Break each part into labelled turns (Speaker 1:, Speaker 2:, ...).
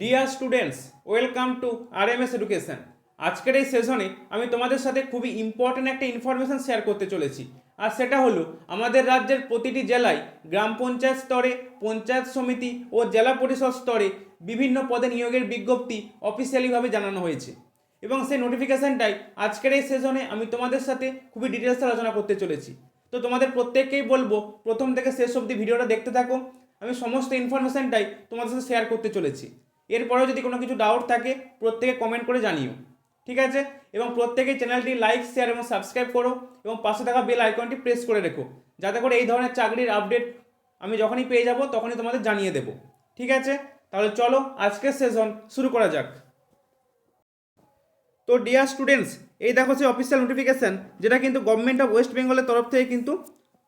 Speaker 1: Dear students welcome to R M S education আজকের এই সেশনে আমি তোমাদের সাথে খুবই ইম্পর্ট্যান্ট একটা ইনফরমেশন শেয়ার করতে চলেছি। আর সেটা হলো, আমাদের রাজ্যের প্রতিটি জেলায় গ্রাম পঞ্চায়েত স্তরে, পঞ্চায়েত সমিতি ও জেলা পরিষদ স্তরে বিভিন্ন পদে নিয়োগের বিজ্ঞপ্তি অফিসিয়ালিভাবে জানানো হয়েছে। এবং সেই নোটিফিকেশানটাই আজকের এই সেশনে আমি তোমাদের সাথে খুবই ডিটেলসে আলোচনা করতে চলেছি। তো তোমাদের প্রত্যেককেই বলব, প্রথম থেকে শেষ অবধি ভিডিওটা দেখতে থাকো। আমি সমস্ত ইনফরমেশনটাই তোমাদের সাথে শেয়ার করতে চলেছি। এরপরেও যদি কোনো কিছু ডাউট থাকে, প্রত্যেকে কমেন্ট করে জানিও, ঠিক আছে? এবং প্রত্যেকেই চ্যানেলটি লাইক শেয়ার এবং সাবস্ক্রাইব করো এবং পাশে থাকা বেল আইকনটি প্রেস করে রেখো, যাতে করে এই ধরনের চাকরির আপডেট আমি যখনই পেয়ে যাব, তখনই তোমাদের জানিয়ে দেবো, ঠিক আছে? তাহলে চলো আজকের সেশন শুরু করা যাক। তো ডিয়ার স্টুডেন্টস এই দেখো সেই অফিসিয়াল নোটিফিকেশান যেটা কিন্তু গভর্নমেন্ট অফ ওয়েস্ট বেঙ্গলের তরফ থেকে কিন্তু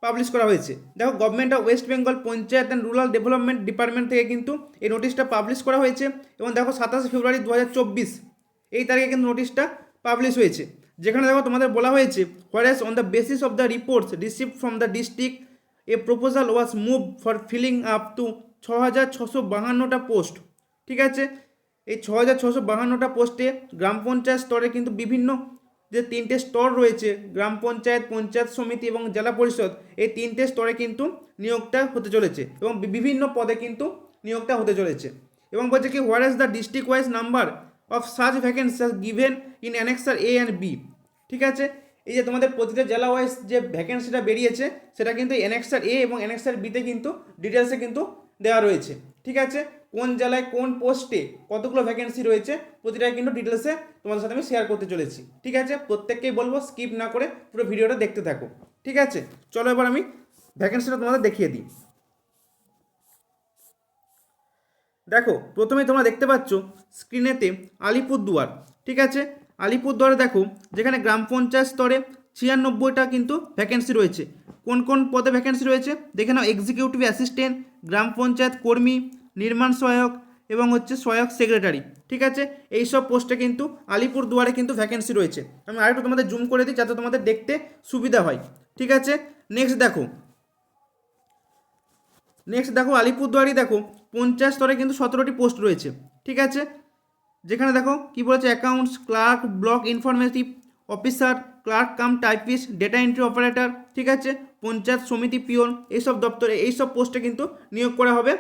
Speaker 1: পাবলিশ করা হয়েছে। দেখো government of West Bengal panchayat and rural development department থেকে কিন্তু এই নোটিশটা পাবলিশ করা হয়েছে এবং দেখো, সাতাশে ফেব্রুয়ারি দু হাজার চব্বিশ এই তারিখে কিন্তু নোটিশটা পাবলিশ হয়েছে। যেখানে দেখো, তোমাদের বলা হয়েছে whereas on the basis of the reports receive from the district a proposal was move for filling up to ছ হাজার ছশো বাহান্নটা পোস্ট ঠিক আছে? এই ছ হাজার ছশো বাহান্নটা পোস্টে গ্রাম পঞ্চায়েত স্তরে কিন্তু বিভিন্ন যে তিনটে স্তর রয়েছে, গ্রাম পঞ্চায়েত পঞ্চায়েত সমিতি এবং জেলা পরিষদ, এই তিনটে স্তরে কিন্তু নিয়োগটা হতে চলেছে এবং বিভিন্ন পদে কিন্তু নিয়োগটা হতে চলেছে। এবং বলছে কি where is the district wise number of search vacancy given in annexure A and B ঠিক আছে? এই যে তোমাদের প্রতিটা জেলা ওয়াইজ যে ভ্যাকেন্সিটা বেরিয়েছে, সেটা কিন্তু অ্যানেক্সার এ এবং অ্যানেক্সার বিতে কিন্তু ডিটেলসে কিন্তু দেওয়া রয়েছে। ঠিক আছে? কোন জেলায় কোন পোস্টে কতগুলো ভ্যাকেন্সি রয়েছে? প্রতিটাই কিন্তু ডিটেলসে তোমাদের সাথে আমি শেয়ার করতে চলেছি। ঠিক আছে? প্রত্যেককেই বলব স্কিপ না করে পুরো ভিডিওটা দেখতে থাকো। ঠিক আছে? চলো এবার আমি ভ্যাকেন্সিটা তোমাদের দেখিয়ে দিই। দেখো প্রথমে তোমরা দেখতে পাচ্ছ স্ক্রিনেতে আলিপুরদুয়ার। ঠিক আছে? আলিপুরদুয়ারে দেখো, যেখানে গ্রাম পঞ্চায়েত স্তরে ছিয়ানব্বইটা কিন্তু ভ্যাকেন্সি রয়েছে। কোন কোন পদে ভ্যাকেন্সি রয়েছে? দেখে নাও এক্সিকিউটিভ অ্যাসিস্ট্যান্ট গ্রাম পঞ্চায়েত কর্মী নির্মাণ সহায়ক এবং হচ্ছে সহায়ক সেক্রেটারি ঠিক আছে? এই সব পোস্টে কিন্তু আলিপুরদুয়ারে কিন্তু ভ্যাকেন্সি রয়েছে। আমি আরেকটু তোমাদের জুম করে দিই যাতে তোমাদের দেখতে সুবিধা হয়, ঠিক আছে? নেক্সট দেখো। নেক্সট দেখো আলিপুরদুয়ারি দেখো পঞ্চায়েত স্তরে কিন্তু সতেরোটি পোস্ট রয়েছে, ঠিক আছে? যেখানে দেখো, কি বলেছে? Accounts clerk block informative officer clerk cum typist data entry operator ঠিক আছে? পঞ্চায়েত সমিতি পিওন এইসব দপ্তরে, এইসব পোস্টে কিন্তু নিয়োগ করা হবে।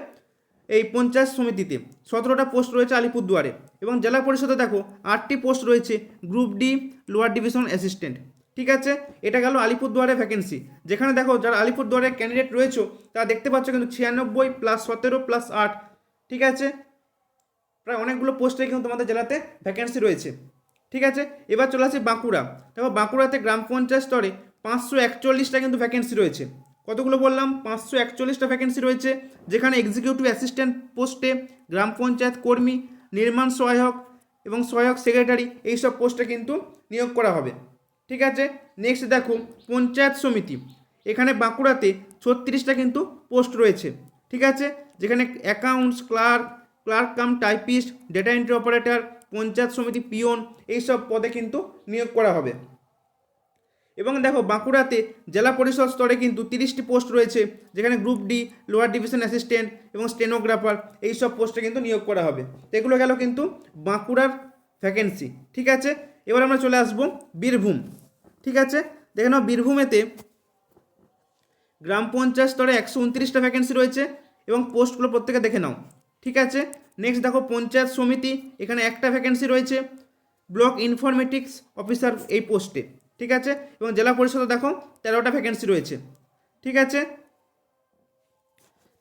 Speaker 1: এই পঞ্চায়েত সমিতিতে সতেরোটা পোস্ট রয়েছে আলিপুরদুয়ারে এবং জেলা পরিষদে দেখো আটটি পোস্ট রয়েছে group D, lower division assistant. ঠিক আছে? এটা গেল আলিপুরদুয়ারে ভ্যাকেন্সি যেখানে দেখো যারা আলিপুরদুয়ারের ক্যান্ডিডেট রয়েছে, তারা দেখতে পাচ্ছ কিন্তু ছিয়ানব্বই প্লাস সতেরো প্লাস আট। ঠিক আছে? প্রায় অনেকগুলো পোস্টে কিন্তু তোমাদের জেলাতে ভ্যাকেন্সি রয়েছে। ঠিক আছে? এবার চলে আসি বাঁকুড়া। দেখো বাঁকুড়াতে গ্রাম পঞ্চায়েত স্তরে পাঁচশো একচল্লিশটা কিন্তু ভ্যাকেন্সি রয়েছে। কতগুলো বললাম? পাঁচশো একচল্লিশটা ভ্যাকেন্সি রয়েছে, যেখানে এক্সিকিউটিভ অ্যাসিস্ট্যান্ট পোস্টে গ্রাম পঞ্চায়েত কর্মী, নির্মাণ সহায়ক এবং সহায়ক সেক্রেটারি এইসব পোস্টে কিন্তু নিয়োগ করা হবে। ঠিক আছে? নেক্সট দেখো, পঞ্চায়েত সমিতি। এখানে বাঁকুড়াতে ছত্রিশটা কিন্তু পোস্ট রয়েছে। ঠিক আছে? যেখানে accounts clerk clerk cum typist data entry operator panchayat samiti peon এইসব পদে কিন্তু নিয়োগ করা হবে। এবং দেখো বাঁকুড়াতে জেলা পরিষদ স্তরে কিন্তু তিরিশটি পোস্ট রয়েছে, যেখানে group D lower division assistant এবং স্টেনোগ্রাফার এই সব পোস্টে কিন্তু নিয়োগ করা হবে। তো এগুলো গেল কিন্তু বাঁকুড়ার ভ্যাকেন্সি ঠিক আছে? এবার আমরা চলে আসব বীরভূম, ঠিক আছে? দেখে নাও বীরভূমেতে গ্রাম পঞ্চায়েত স্তরে একশো উনত্রিশটা ভ্যাকেন্সি রয়েছে এবং পোস্টগুলো প্রত্যেকে দেখে নাও, ঠিক আছে? নেক্সট দেখো পঞ্চায়েত সমিতি, এখানে একটা ভ্যাকেন্সি রয়েছে ব্লক ইনফরমেটিক্স অফিসার এই পোস্টে ঠিক আছে? এবং জেলা পরিষদে দেখো তেরোটা ভ্যাকেন্সি রয়েছে। ঠিক আছে?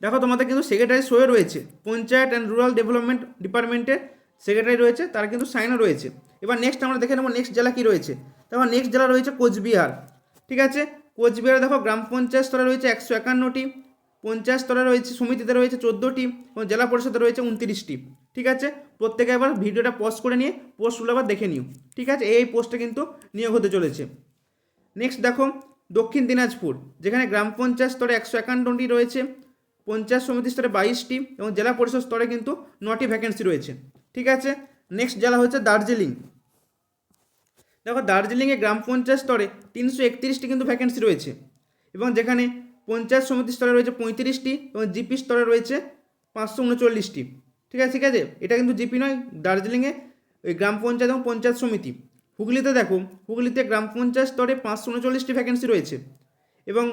Speaker 1: দেখো তোমাদের কিন্তু সেক্রেটারি সইও রয়েছে। পঞ্চায়েত অ্যান্ড রুরাল ডেভেলপমেন্ট ডিপার্টমেন্টে সেক্রেটারি রয়েছে, তার কিন্তু সাইনও রয়েছে। এবার নেক্সট আমরা দেখে নেব নেক্সট জেলা কী রয়েছে। দেখো নেক্সট জেলা রয়েছে কোচবিহার। ঠিক আছে? কোচবিহারে দেখো গ্রাম পঞ্চায়েত স্তরে রয়েছে একশো একান্নটি, পঞ্চায়েত স্তরে রয়েছে সমিতিতে রয়েছে চোদ্দোটি, এবং জেলা পরিষদে রয়েছে উনত্রিশটি। ঠিক আছে? প্রত্যেকে এবার ভিডিওটা পজ করে নিয়ে পোস্টগুলো আবার দেখে নিও। ঠিক আছে? এই পোস্টে কিন্তু নিয়োগ হতে চলেছে। নেক্সট দেখো, দক্ষিণ দিনাজপুর, যেখানে গ্রাম পঞ্চায়েত স্তরে একশো একান্নটি রয়েছে, পঞ্চায়েত সমিতি স্তরে বাইশটি এবং জেলা পরিষদ স্তরে কিন্তু নটি ভ্যাকেন্সি রয়েছে। ঠিক আছে? নেক্সট জেলা হচ্ছে দার্জিলিং। দেখো, দার্জিলিংয়ে গ্রাম পঞ্চায়েত স্তরে তিনশো একত্রিশটি কিন্তু ভ্যাকেন্সি রয়েছে এবং যেখানে পঞ্চায়েত সমিতি স্তরে রয়েছে পঁয়ত্রিশটি এবং জিপি স্তরে রয়েছে পাঁচশো উনচল্লিশটি। ঠিক আছে ঠিক আছে? এটা কিন্তু জিপি নয়, দার্জিলিংয়ে, ওই গ্রাম পঞ্চায়েত এবং পঞ্চায়েত সমিতি। হুগলিতে দেখো, হুগলিতে গ্রাম পঞ্চায়েত স্তরে পাঁচশো উনচল্লিশটি ভ্যাকেন্সি রয়েছে এবং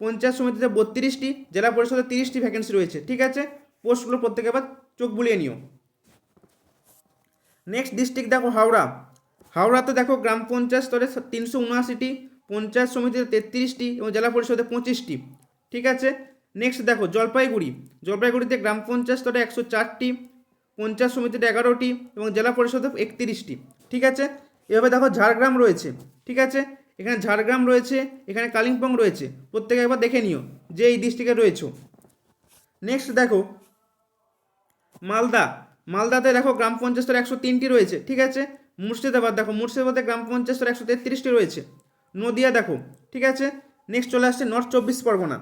Speaker 1: পঞ্চায়েত সমিতিতে বত্রিশটি, জেলা পরিষদে তিরিশটি ভ্যাকেন্সি রয়েছে, ঠিক আছে? পোস্টগুলো প্রত্যেকে আবার চোখ বুলিয়ে নিও। নেক্সট ডিস্ট্রিক্ট দেখো, হাওড়া। হাওড়াতে দেখো, গ্রাম পঞ্চায়েত স্তরে তিনশো উনআশিটি, পঞ্চায়েত সমিতিতে তেত্রিশটি এবং জেলা পরিষদে পঁচিশটি, ঠিক আছে? নেক্সট দেখো, জলপাইগুড়ি। জলপাইগুড়িতে গ্রাম পঞ্চায়েত স্তরে একশো চারটি, পঞ্চায়েত সমিতিতে এগারোটি এবং জেলা পরিষদে একত্রিশটি, ঠিক আছে? এভাবে দেখো ঝাড়গ্রাম রয়েছে, ঠিক আছে? এখানে ঝাড়গ্রাম রয়েছে, এখানে কালিম্পং রয়েছে, প্রত্যেকে একবার দেখে নিও যে এই ডিস্ট্রিক্টে রয়েছে। নেক্সট দেখো, মালদা, মালদাতে দেখো গ্রাম পঞ্চায়েত স্তরে একশো তিনটি রয়েছে, ঠিক আছে? মুর্শিদাবাদ দেখো, মুর্শিদাবাদে গ্রাম পঞ্চায়েত স্তরে একশো তেত্রিশটি রয়েছে। নদিয়া দেখো, ঠিক আছে? নেক্সট চলে আসছে নর্থ চব্বিশ পরগনা।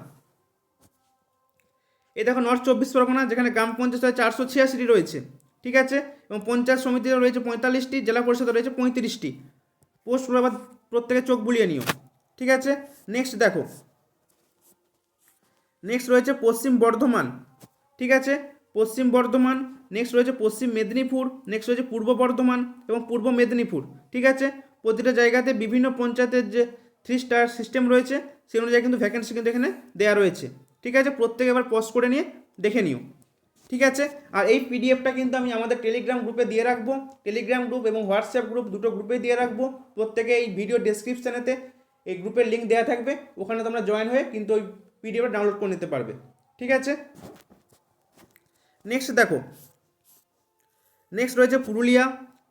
Speaker 1: এই দেখো নর্থ চব্বিশ পরগনা, যেখানে গ্রাম পঞ্চায়েত স্তরে চারশো ছিয়াশিটি রয়েছে, ঠিক আছে? এবং পঞ্চায়েত সমিতিতে রয়েছে পঁয়তাল্লিশটি, জেলা পরিষদে রয়েছে পঁয়ত্রিশটি। পোস্টগুলো আবার প্রত্যেকে চোখ বুলিয়ে নিও, ঠিক আছে? নেক্সট দেখো। নেক্সট রয়েছে পশ্চিম বর্ধমান, ঠিক আছে? পশ্চিম বর্ধমান নেক্সট রয়েছে পশ্চিম মেদিনীপুর নেক্সট রয়েছে পূর্ব বর্ধমান এবং পূর্ব মেদিনীপুর, ঠিক আছে? প্রতিটা জায়গাতে বিভিন্ন পঞ্চায়েতের যে থ্রি স্টার সিস্টেম রয়েছে, সেই অনুযায়ী কিন্তু ভ্যাকেন্সি কিন্তু এখানে দেওয়া রয়েছে। ঠিক আছে? প্রত্যেকে এবার পজ করে নিয়ে দেখে নিও। ঠিক আছে? আর এই পিডিএফটা কিন্তু আমি আমাদের টেলিগ্রাম গ্রুপে দিয়ে রাখব। টেলিগ্রাম গ্রুপ এবং হোয়াটসঅ্যাপ গ্রুপ দুটো গ্রুপে দিয়ে রাখব। প্রত্যেকে এই ভিডিও ডেসক্রিপশানেতে এই গ্রুপের লিঙ্ক দেওয়া থাকবে। ওখানে তোমরা জয়েন হয়ে কিন্তু ওই পিডিএফটা ডাউনলোড করে নিতে পারবে। ঠিক আছে? নেক্সট দেখো। নেক্সট রয়েছে পুরুলিয়া।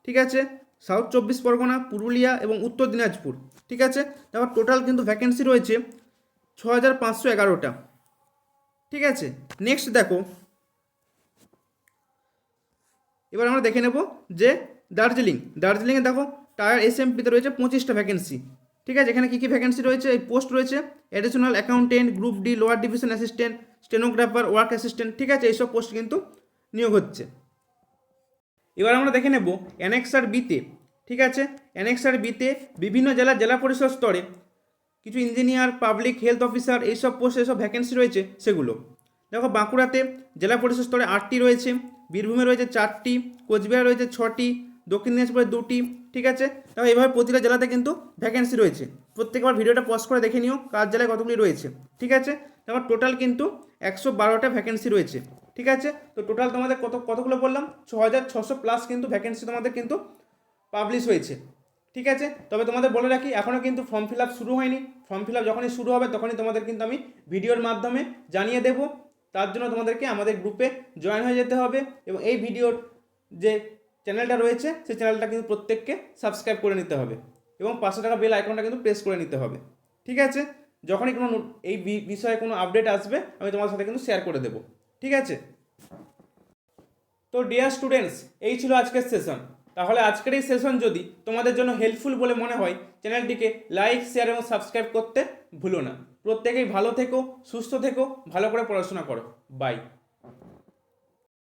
Speaker 1: ঠিক আছে? সাউথ চব্বিশ পরগনা, পুরুলিয়া এবং উত্তর দিনাজপুর। ঠিক আছে? তারপর টোটাল কিন্তু ভ্যাকেন্সি রয়েছে ছ হাজার পাঁচশো এগারোটা। ঠিক আছে? নেক্সট দেখো। এবার আমরা দেখে নেব যে দার্জিলিং। দার্জিলিংয়ে দেখো, টায়ার এসএমপিতে রয়েছে পঁচিশটা ভ্যাকেন্সি ঠিক আছে? এখানে কী কী ভ্যাকেন্সি রয়েছে? এই পোস্ট রয়েছে। Additional accountant group D lower division assistant stenographer work assistant ঠিক আছে? এইসব পোস্ট কিন্তু নিয়োগ হচ্ছে। এবার আমরা দেখে নেব অ্যানেক্সার বিতে ঠিক আছে? অ্যানেক্সার বিতে বিভিন্ন জেলার জেলা পরিষদ স্তরে কিছু ইঞ্জিনিয়ার পাবলিক হেলথ অফিসার এইসব পোস্টে এসব ভ্যাকেন্সি রয়েছে সেগুলো। দেখো বাঁকুড়াতে জেলা পরিষদ স্তরে আটটি রয়েছে, বীরভূমে রয়েছে চারটি, কোচবিহার রয়েছে ছটি, দক্ষিণ দিনাজপুরে দুটি, ঠিক আছে? দেখো এইভাবে প্রতিটা জেলাতে কিন্তু ভ্যাকেন্সি রয়েছে। প্রত্যেকবার ভিডিওটা পজ করে দেখে নিও, কার জেলায় কতগুলি রয়েছে, ঠিক আছে? তারপর টোটাল কিন্তু একশো বারোটা ভ্যাকেন্সি রয়েছে, ঠিক আছে? তো টোটাল তোমাদের কত, কতগুলো বললাম? ছ হাজার ছশো প্লাস কিন্তু ভ্যাকেন্সি তোমাদের কিন্তু পাবলিশ হয়েছে। ঠিক আছে? তবে তোমাদের বলে রাখি এখনও কিন্তু ফর্ম ফিল শুরু হয়নি। ফর্ম ফিল যখনই শুরু হবে, তখনই তোমাদের কিন্তু আমি ভিডিওর মাধ্যমে জানিয়ে দেব। তার জন্য তোমাদেরকে আমাদের গ্রুপে জয়েন হয়ে যেতে হবে এবং এই ভিডিওর যে চ্যানেলটা রয়েছে, সেই চ্যানেলটা কিন্তু প্রত্যেককে সাবস্ক্রাইব করে নিতে হবে এবং পাঁচশো টাকা বেল আইকনটা কিন্তু প্রেস করে নিতে হবে। ঠিক আছে? যখনই কোনো এই বিষয়ে কোনো আপডেট আসবে, আমি তোমার সাথে কিন্তু শেয়ার করে দেবো। ঠিক আছে? তো ডিয়ার স্টুডেন্টস এই ছিল আজকের সেশন তাহলে আজকের এই সেশন যদি তোমাদের জন্য হেল্পফুল বলে মনে হয় চ্যানেলটিকে লাইক শেয়ার এবং সাবস্ক্রাইব করতে ভুলো না। প্রত্যেকেই ভালো থেকো, সুস্থ থেকো, ভালো করে পড়াশোনা করো। বাই